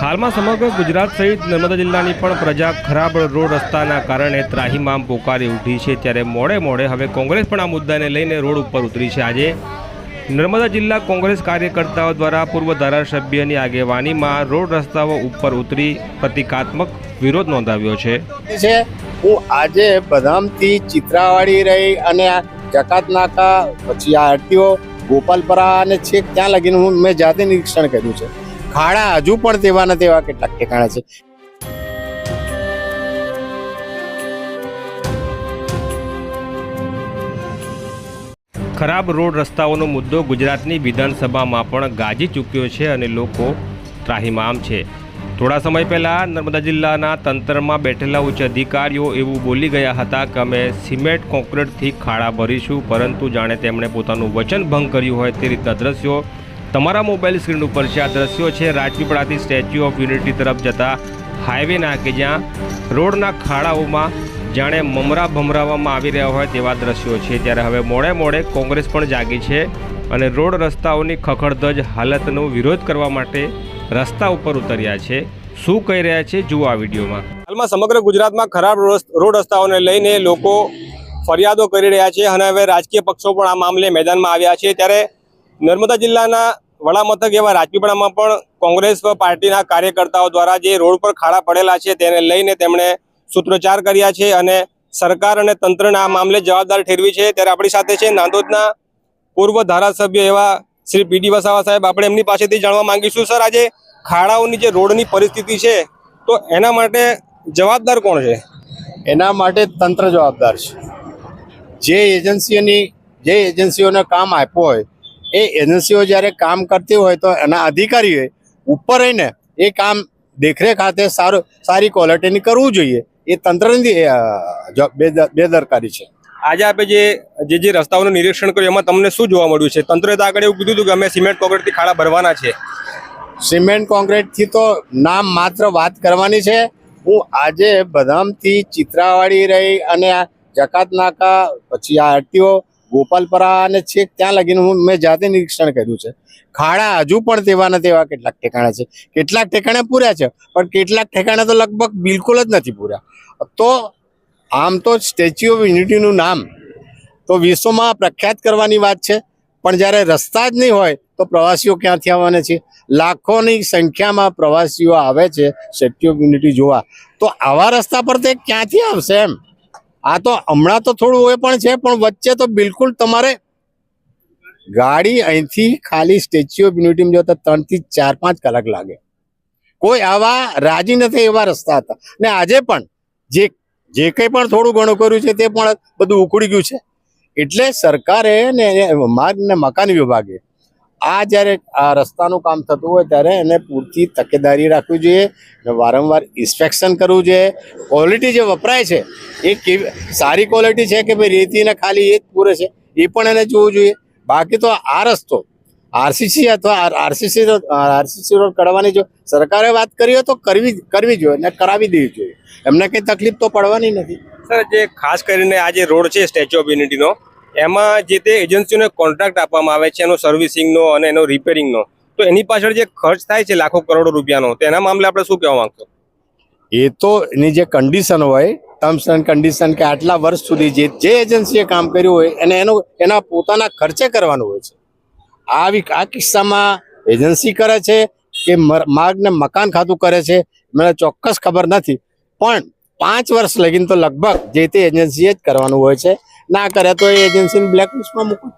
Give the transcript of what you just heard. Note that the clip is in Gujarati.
હાલમાં સમગ્ર ગુજરાત સહિત નર્મદા જિલ્લાની પણ પ્રજા ખરાબ રોડ રસ્તાના કારણે ત્રાહીમામ પોકારી ઉઠી છે ત્યારે મોડે મોડે હવે કોંગ્રેસ પણ આ મુદ્દાને લઈને રોડ ઉપર ઉતરી છે. આજે નર્મદા જિલ્લા કોંગ્રેસ કાર્યકર્તાઓ દ્વારા પૂર્વ ધારાસભ્યની આગેવાનીમાં રોડ રસ્તાઓ ઉપર ઉતરી પ્રતિકાત્મક વિરોધ નોંધાવ્યો છે. હું આજે બદામથી ચિત્રાવાડી રહી અને જકાત નાકા, પછી આ આરટીઓ ગોપાલપરા અને છેક ત્યાં લગીને હું મેં જાતે નિરીક્ષણ કર્યું છે. ખાડા હજુ પણ તેવા ને તેવા કેટલાક ઠેકાણા છે. ખરાબ રોડ રસ્તાઓનો મુદ્દો ગુજરાતની વિધાનસભામાં પણ ગાજી ચૂક્યો છે અને લોકો ત્રાહિમામ છે. થોડા સમય પહેલાં નર્મદા જિલ્લાના તંત્રમાં બેઠેલા ઉચ્ચ અધિકારીઓ એવું બોલી ગયા હતા કે અમે સિમેન્ટ કોન્ક્રીટથી ખાડા ભરીશું, પરંતુ જાણે તેમણે પોતાનું વચન ભંગ કર્યું હોય તે રીતના દ્રશ્યો તમારા મોબાઈલ સ્ક્રીન ઉપર છે આ દ્રશ્યો છે, રાજપીપળાથી સ્ટેચ્યુ ઓફ યુનિટી તરફ જતા હાઈવેના કે જ્યાં રોડના ખાડાઓમાં જાણે મમરા ભમરાવવામાં આવી રહ્યા હોય તેવા દ્રશ્યો છે. ત્યારે હવે મોડે મોડે કોંગ્રેસ પણ જાગી છે અને રોડ રસ્તાઓની ખખડધજ હાલતનો વિરોધ કરવા માટે રસ્તા ઉપર ઉતર્યા છે. શું કહી રહ્યા છે? જુઓ આ વિડીયોમાં. હાલમાં સમગ્ર ગુજરાતમાં ખરાબ રોડ રસ્તાઓને લઈને લોકો ફરિયાદો કરી રહ્યા છે અને હવે રાજકીય પક્ષો પણ આ મામલે મેદાનમાં આવ્યા છે. ત્યારે નર્મદા જિલ્લાના વડામથક એવા રાજપીપળામાં પણ કોંગ્રેસ પાર્ટીના કાર્યકર્તાઓ દ્વારા જે રોડ પર ખાડા પડેલા છે તેને લઈને તેમણે સૂત્રોચ્ચાર કર્યા છે અને સરકાર અને તંત્રના આ મામલે જવાબદાર ઠેરવી છે. ત્યારે આપણી સાથે છે નાંદોદના પૂર્વ ધારાસભ્ય એવા શ્રી પીડી વસાવા સાહેબ. આપણે એમની પાસેથી જાણવા માંગીશું. સર, આજે ખાડાઓની જે રોડની પરિસ્થિતિ છે, તો એના માટે જવાબદાર કોણ છે? એના માટે તંત્ર જવાબદાર છે. જે એજન્સીઓની જે એજન્સીઓને કામ આપ્યું હોય એ એજન્સીઓ જ્યારે કામ કરતી હોય તો એના અધિકારીઓએ ઉપર રહીને એ કામ દેખરેખ હાથે સારું સારી ક્વોલિટીની કરવું જોઈએ. એ તંત્રની બેદરકારી છે. આજે આપણે જે જે જે રસ્તાઓનું નિરીક્ષણ કર્યું એમાં તમને શું જોવા મળ્યું છે? તંત્રએ તો આગળ એવું કીધું હતું કે અમે સિમેન્ટ કોન્ક્રીટથી ખાડા ભરવાના છે. સિમેન્ટ કોન્ક્રીટથી તો નામ માત્ર વાત કરવાની છે. હું આજે બદામથી ચિત્રાવાડી રહી અને જકાત નાકા પછી આ આરટીઓ ગોપાલપરા અને છેક ત્યાં લગીને હું, મેં જાતે નિરીક્ષણ કર્યું છે. ખાડા હજુ પણ તેવા ને તેવા કેટલાક ઠેકાણા છે. કેટલાક ઠેકાણે પૂર્યા છે, પણ કેટલાક ઠેકાણે તો લગભગ બિલકુલ જ નથી પૂર્યા. તો આમ તો સ્ટેચ્યુ ઓફ યુનિટીનું નામ તો વિશ્વમાં પ્રખ્યાત કરવાની વાત છે, પણ જ્યારે રસ્તા જ નહીં હોય તો પ્રવાસીઓ ક્યાંથી આવવાના છે? લાખોની સંખ્યામાં પ્રવાસીઓ આવે છે સ્ટેચ્યુ ઓફ યુનિટી જોવા. તો આવા રસ્તા પર તે ક્યાંથી આવશે એમ? આ તો હમણાં તો થોડું એ પણ છે, પણ વચ્ચે તો બિલકુલ તમારે ગાડી અહીંથી ખાલી સ્ટેચ્યુ ઓફ યુનિટીમાં જો તો ત્રણથી ચાર, પાંચ કલાક લાગે. કોઈ આવા રાજી નથી એવા રસ્તા હતા. ને આજે પણ જે જે કંઈ પણ થોડું ઘણું કર્યું છે તે પણ બધું ઉકળી ગયું છે. એટલે સરકારે ને માર્ગ ને મકાન વિભાગે આ જ્યારે આ રસ્તાનું કામ થતું હોય ત્યારે એને પૂરતી તકેદારી રાખવી જોઈએ ને વારંવાર ઇન્સ્પેક્શન કરવું જોઈએ. ક્વોલિટી જે વપરાય છે, એ કેવી, સારી ક્વોલિટી છે કે ભાઈ રેતીને ખાલી એ જ પૂરે છે, એ પણ એને જોવું જોઈએ. બાકી તો આ રસ્તો આરસીસી અથવા આરસીસી આરસીસી રોડ કરવાની જો સરકારે વાત કરી હોય તો કરવી કરવી જોઈએ ને કરાવી દેવી જોઈએ. એમને કંઈ તકલીફ તો પડવાની નથી. સર, જે ખાસ કરીને આ જે રોડ છે સ્ટેચ્યુ ઓફ યુનિટીનો એમાં જે તે એજન્સીઓને કોન્ટ્રાક્ટ આપવામાં આવે છે, એનો સર્વિસિંગનો અને એનો રિપેરિંગનો તો એની પાછળ જે ખર્ચ થાય છે લાખો કરોડો રૂપિયાનો, તો એના મામલે આપણે શું કહેવા માંગશો? એ તો એની જે કન્ડિશન હોય ટર્મ્સ એન્ડ કન્ડિશન કે આટલા વર્ષ સુધી જે જે એજન્સીએ કામ કર્યું હોય, એને એનો એના પોતાના ખર્ચે કરવાનું હોય છે. આવી આ કિસ્સામાં એજન્સી કરે છે કે માર્ગને મકાન ખાતું કરે છે, મને ચોક્કસ ખબર નથી. પણ પાંચ વર્ષ લગીને તો લગભગ જે તે એજન્સીએ જ કરવાનું હોય છે. ના કરે તો એજન્સીને બ્લેકલિસ્ટમાં મૂકવું